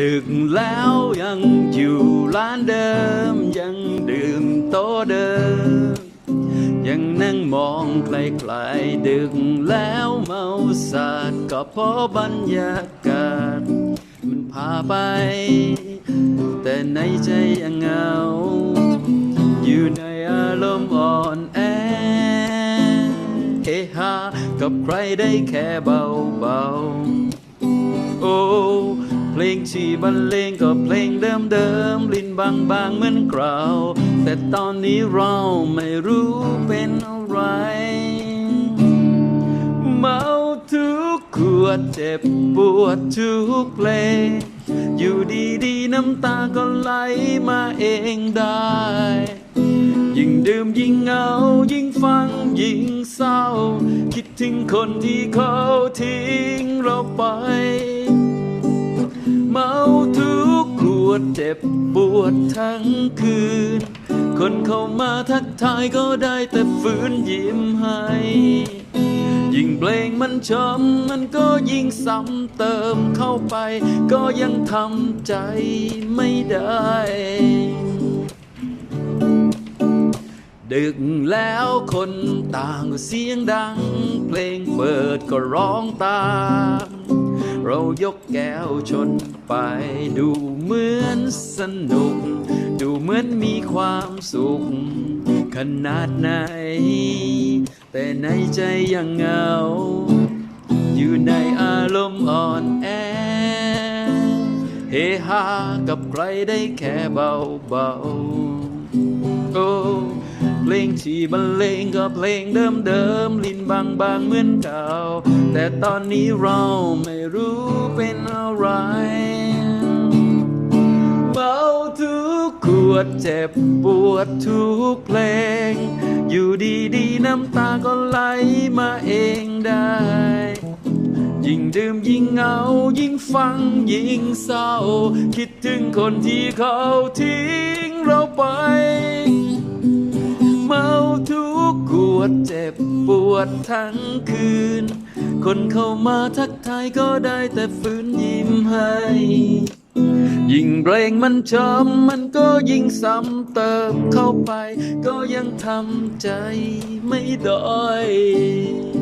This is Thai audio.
ดึกแล้วยังอยู่ร้านเดิม ยังดื่มโต๊ะเดิม ยังนั่งมองไกลๆดึกแล้วเมาสาดก็เพราะบรรยากาศ มันพาไป แต่ในใจยังเหงา อยู่ในอารมณ์อ่อนแอเฮฮากับใครได้แค่เบาๆโอ้ เพลงที่บรรเลงก็เพลงเดิมๆลิ้นบางๆเหมือนกราวแต่ตอนนี้เราไม่รู้เป็นอะไร เมาทุกขวดเจ็บปวดทุกเพลง อยู่ดีๆน้ำตาก็ไหลมาเองได้ ยิ่งดื่มยิ่งเหงา ยิ่งฟังยิ่งเศร้า คิดถึงคนที่เขาทิ้งเราไป วดเจ็บปวดทั้งคืน คนเข้ามาทักทายก็ได้แต่ฝืนยิ้มให้ ยิ่งเพลงมันชมมันก็ยิ่งซ้ำเติมเข้าไป ก็ยังทำใจไม่ได้ดึกแล้วคนต่างก็เสียงดัง เพลงเปิดก็ร้องตาม เรายกแก้วชนไป ดูเหมือนสนุก ดูเหมือนมีความสุข ขนาดไหน แต่ในใจยังเหงา อยู่ในอารมณ์อ่อนแอ เฮฮากับใครได้แค่เบาๆโอ้ เพลงที่บรรเลงก็เพลงเดิมเดิมลิ้นบางบางเหมือนเก่า แต่ตอนนี้เราไม่รู้เป็นอะไรเมาทุกขวดเจ็บปวดทุกเพลง อยู่ดีๆน้ำตาก็ไหลมาเองได้ ยิ่งดื่มยิ่งเหงา ยิ่งฟังยิ่งเศร้า คิดถึงคนที่เขาทิ้ง ดเจ็บปวดทั้งคืน คนเข้ามาทักทายก็ได้แต่ฝืนยิ้มให้ ยิ่งเพลงมันชมมันก็ยิ่งซ้ำเติมเข้าไป ก็ยังทำใจไม่ได้